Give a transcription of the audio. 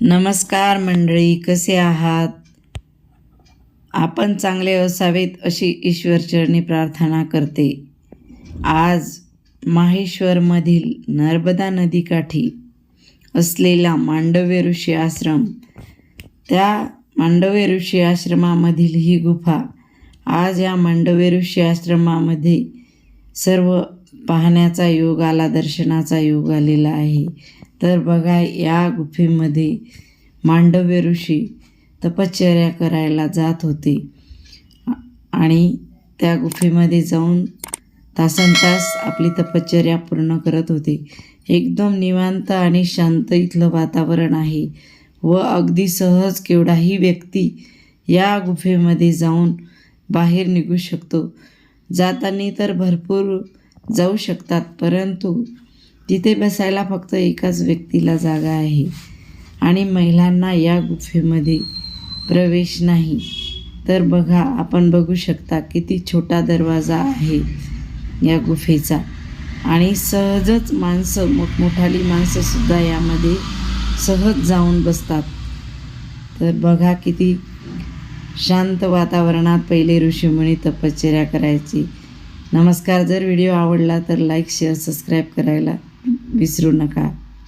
नमस्कार मंडळी कसे आहात? आपण चांगले असावेत अशी ईश्वरचरणी प्रार्थना करते. आज माहेश्वरमधील नर्मदा नदीकाठी असलेला मांडव्य ऋषी आश्रम त्या मांडव्य ऋषी आश्रमामधील ही गुफा आज या मांडव्य ऋषी आश्रमामध्ये सर्व पाहण्याचा योग आला दर्शनाचा योग आलेला आहे. तर बघा या गुफेमध्ये मांडव्य ऋषी तपश्चर्या करायला जात होते. आणि त्या गुफेमध्ये जाऊन तासन तास आपली तपश्चर्या पूर्ण करत होते. एकदम निवांत आणि शांत इथलं वातावरण आहे व अगदी सहज केवढाही व्यक्ती या गुफेमध्ये जाऊन बाहेर निघू शकतो. जाताना तर भरपूर जाऊ शकतात परंतु तिथे बसायला फक्त एकाच व्यक्तीला जागा आहे. आणि महिलांना या गुफेमध्ये प्रवेश नाही. तर बघा आपण बघू शकता किती छोटा दरवाजा आहे या गुफेचा. आणि सहजच माणसं मोठमोठाली माणसंसुद्धा यामध्ये सहज जाऊन बसतात. तर बघा किती शांत वातावरणात पहिले ऋषीमुनी तपश्चर्या करायची. नमस्कार जर व्हिडिओ आवडला तर लाईक शेअर सबस्क्राईब करायला विसरू नका.